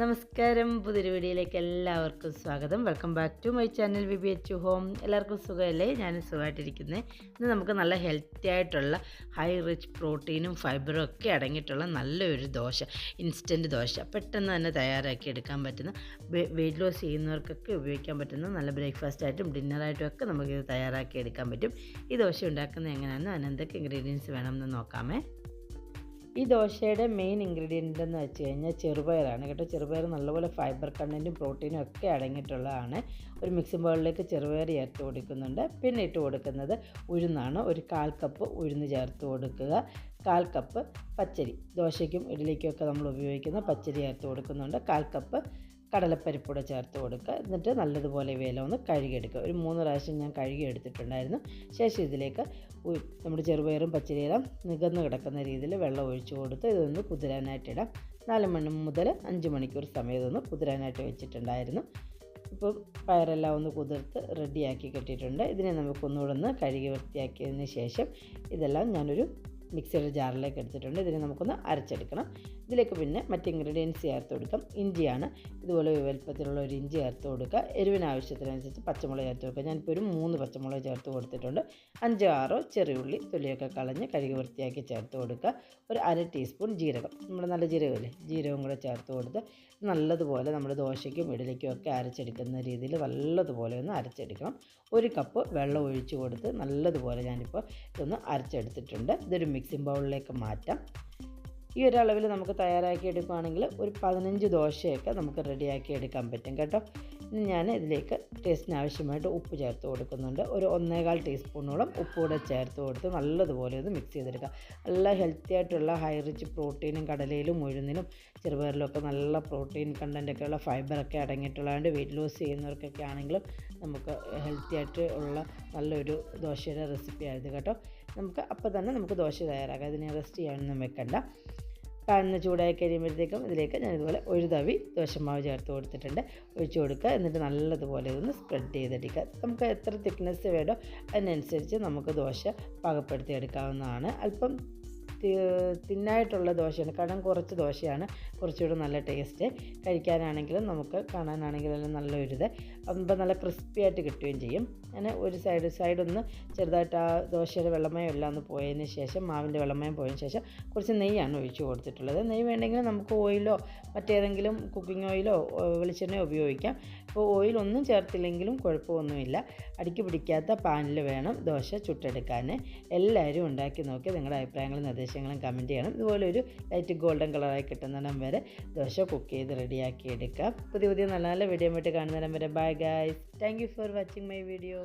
നമസ്കാരം. പുതിയൊരു വീഡിയോയിലേക്ക് എല്ലാവർക്കും സ്വാഗതം. Welcome back to my channel V B H home എല്ലാവർക്കും സുഖമല്ലേ? ഞാൻ സുഖമായിട്ടിരിക്കുന്നത് ഇന്ന് നമുക്ക് നല്ല ഹെൽത്തി ആയിട്ടുള്ള ഹൈ റിച്ച് പ്രോട്ടീനും ഫൈബറും ഒക്കെ അടങ്ങിയിട്ടുള്ള നല്ലൊരു ദോശ ഇൻസ്റ്റന്റ് ദോശ പെട്ടെന്ന് തന്നെ തയ്യാറാക്കി എടുക്കാൻ പറ്റുന്ന വെയിറ്റ് ലോസ് ചെയ്യുന്നവർക്കൊക്കെ ഉപയോഗിക്കാൻ പറ്റുന്ന നല്ല ബ്രേക്ക്ഫാസ്റ്റ് ആയിട്ടും ഡിന്നറായിട്ടും ഒക്കെ നമുക്കിത് തയ്യാറാക്കി എടുക്കാൻ പറ്റും. ഈ ദോശ ഉണ്ടാക്കുന്നത് എങ്ങനെയാണെന്ന് അതിനെന്തൊക്കെ ഇൻഗ്രീഡിയൻസ് വേണമെന്ന് നോക്കാമേ. ഈ ദോശയുടെ മെയിൻ ഇൻഗ്രീഡിയന്റ് എന്ന് വെച്ച് കഴിഞ്ഞാൽ ചെറുപയറാണ്. കേട്ടോ ചെറുപയർ നല്ലപോലെ ഫൈബർ കണ്ടന്റും പ്രോട്ടീനും ഒക്കെ അടങ്ങിയിട്ടുള്ളതാണ്. ഒരു മിക്സിംഗ് ബൗളിലേക്ക് ചെറുപയർ ചേർത്ത് കൊടുക്കുന്നുണ്ട്. പിന്നെ ഇട്ട് കൊടുക്കുന്നത് ഉഴുന്നാണ്. ഒരു കാൽ കപ്പ് ഉഴുന്ന് ചേർത്ത് കൊടുക്കുക. കാൽ കപ്പ് പച്ചരി. ദോശയ്ക്കും ഇഡ്ഡലിക്കും ഒക്കെ നമ്മൾ ഉപയോഗിക്കുന്ന പച്ചരി ചേർത്ത് കൊടുക്കുന്നുണ്ട്. കാൽ കപ്പ് കടലപ്പരിപ്പൂടെ ചേർത്ത് കൊടുക്കുക. എന്നിട്ട് നല്ലതുപോലെ വേല ഒന്ന് കഴുകിയെടുക്കുക. ഒരു മൂന്ന് പ്രാവശ്യം ഞാൻ കഴുകി എടുത്തിട്ടുണ്ടായിരുന്നു ശേഷം ഇതിലേക്ക് നമ്മുടെ ചെറുപയറും പച്ചരിയെല്ലാം നികന്ന് കിടക്കുന്ന രീതിയിൽ വെള്ളം ഒഴിച്ചു കൊടുത്ത് ഇതൊന്ന് കുതിരാനായിട്ടിടാം നാല് മണി മുതൽ അഞ്ച് മണിക്കൂർ സമയം ഇതൊന്ന് കുതിരാനായിട്ട് വെച്ചിട്ടുണ്ടായിരുന്നു. ഇപ്പം പയറെല്ലാം ഒന്ന് കുതിർത്ത് റെഡിയാക്കി കെട്ടിയിട്ടുണ്ട്. ഇതിനെ നമുക്കൊന്നുകൂടെ ഒന്ന് കഴുകി വൃത്തിയാക്കിയതിന് ശേഷം ഇതെല്ലാം ഞാനൊരു മിക്സിയുടെ ജാറിലേക്ക് എടുത്തിട്ടുണ്ട്. ഇതിനെ നമുക്കൊന്ന് അരച്ചെടുക്കണം. ഇതിലേക്ക് പിന്നെ മറ്റ് ഇൻഗ്രീഡിയൻസ് ചേർത്ത് കൊടുക്കാം. ഇഞ്ചിയാണ്. ഇതുപോലെ വലുപ്പത്തിലുള്ള ഒരു ഇഞ്ചി ചേർത്ത് കൊടുക്കുക. എരിവിന് ആവശ്യത്തിനനുസരിച്ച് പച്ചമുളക് ചേർത്ത് കൊടുക്കുക. ഞാനിപ്പോൾ ഒരു മൂന്ന് പച്ചമുളക് ചേർത്ത് കൊടുത്തിട്ടുണ്ട്. അഞ്ചോ ആറോ ചെറിയുള്ളി തൊലിയൊക്കെ കളഞ്ഞ് കഴുകി വൃത്തിയാക്കി ചേർത്ത് കൊടുക്കുക. ഒരു അര ടീസ്പൂൺ ജീരകം. നമ്മുടെ നല്ല ജീരകമില്ലേ? ജീരകം കൂടെ ചേർത്ത് കൊടുത്ത് നല്ലതുപോലെ നമ്മൾ ദോശയ്ക്കും ഇഡലിക്കും ഒക്കെ അരച്ചെടുക്കുന്ന രീതിയിൽ നല്ലതുപോലെ ഒന്ന് അരച്ചെടുക്കണം. ഒരു കപ്പ് വെള്ളം ഒഴിച്ചു കൊടുത്ത് നല്ലതുപോലെ ഞാനിപ്പോൾ ഇതൊന്ന് അരച്ചെടുത്തിട്ടുണ്ട്. ഇതൊരു മിക്സിംഗ് ബൗളിലേക്ക് മാറ്റാം. ഈ ഒരു അളവിൽ നമുക്ക് തയ്യാറാക്കി എടുക്കുകയാണെങ്കിൽ ഒരു പതിനഞ്ച് ദോശയൊക്കെ നമുക്ക് റെഡിയാക്കി എടുക്കാൻ പറ്റും കേട്ടോ. ഇനി ഞാൻ ഇതിലേക്ക് ടേസ്റ്റിന് ആവശ്യമായിട്ട് ഉപ്പ് ചേർത്ത് കൊടുക്കുന്നുണ്ട്. ഒരു ഒന്നേകാൽ ടീസ്പൂണോളം ഉപ്പ് കൂടെ ചേർത്ത് കൊടുത്ത് നല്ലതുപോലെ ഒന്ന് മിക്സ് ചെയ്തെടുക്കുക നല്ല ഹെൽത്തി ആയിട്ടുള്ള ഹൈ റിച്ച് പ്രോട്ടീനും കടലയിലും ഉഴുന്നിലും ചെറുപയറിലൊക്കെ നല്ല പ്രോട്ടീൻ കണ്ടന്റൊക്കെ ഉള്ള ഫൈബറൊക്കെ അടങ്ങിയിട്ടുള്ളതുകൊണ്ട് വെയിറ്റ് ലോസ് ചെയ്യുന്നവർക്കൊക്കെ ആണെങ്കിലും നമുക്ക് ഹെൽത്തി ആയിട്ട് ഉള്ള നല്ലൊരു ദോശയുടെ റെസിപ്പി ആയത് കേട്ടോ. നമുക്ക് അപ്പോൾ തന്നെ നമുക്ക് ദോശ തയ്യാറാക്കാം. അതിനെ റെസ്റ്റ് ചെയ്യാനൊന്നും വെക്കണ്ട. കാണുന്ന ചൂടായി കഴിയുമ്പോഴത്തേക്കും ഇതിലേക്ക് ഞാൻ ഇതുപോലെ ഒരു തവി ദോശമാവ് ചേർത്ത് കൊടുത്തിട്ടുണ്ട്. ഒഴിച്ച് കൊടുക്കുക. എന്നിട്ട് നല്ലതുപോലെ ഇതൊന്ന് സ്പ്രെഡ് ചെയ്തെടുക്കുക. നമുക്ക് എത്ര തിക്നെസ് വേണോ അതിനനുസരിച്ച് നമുക്ക് ദോശ പാകപ്പെടുത്തി എടുക്കാവുന്നതാണ് അല്പം തിന്നായിട്ടുള്ള ദോശയാണ്. കടം കുറച്ച് ദോശയാണ്. കുറച്ചുകൂടെ നല്ല ടേസ്റ്റ്. കഴിക്കാനാണെങ്കിലും നമുക്ക് കാണാനാണെങ്കിലും എല്ലാം നല്ലൊരു ഇത്. അപ്പോൾ നല്ല ക്രിസ്പി ആയിട്ട് കിട്ടുകയും ചെയ്യും. അങ്ങനെ ഒരു സൈഡ് സൈഡ് ഒന്ന് ചെറുതായിട്ട് ആ ദോശയുടെ വെള്ളമയം എല്ലാം ഒന്ന് പോയതിന് ശേഷം മാവിന്റെ വെള്ളമയം പോയതിന് ശേഷം കുറച്ച് നെയ്യാണ് ഒഴിച്ചു കൊടുത്തിട്ടുള്ളത്. നെയ്യ് വേണമെങ്കിൽ നമുക്ക് ഓയിലോ മറ്റേതെങ്കിലും കുക്കിംഗ് ഓയിലോ വെളിച്ചെണ്ണയോ ഉപയോഗിക്കാം. ഇപ്പോൾ ഓയിൽ ഒന്നും ചേർത്തില്ലെങ്കിലും കുഴപ്പമൊന്നുമില്ല. അടിക്ക് പിടിക്കാത്ത പാനിൽ വേണം ദോശ ചുട്ടെടുക്കാൻ. എല്ലാവരും ഉണ്ടാക്കി നോക്കി. നിങ്ങളുടെ അഭിപ്രായങ്ങളും നിർദ്ദേശങ്ങളും കമന്റ് ചെയ്യണം. ഇതുപോലെ ഒരു ലൈറ്റ് ഗോൾഡൻ കളറായി കിട്ടുന്നിടം വരെ ദോശ കുക്ക് ചെയ്ത് റെഡിയാക്കി എടുക്കാം. പുതിയ പുതിയ നല്ല നല്ല വീഡിയോ ആയിട്ട് കാണുന്നിടം വരെ bye guys thank you for watching my video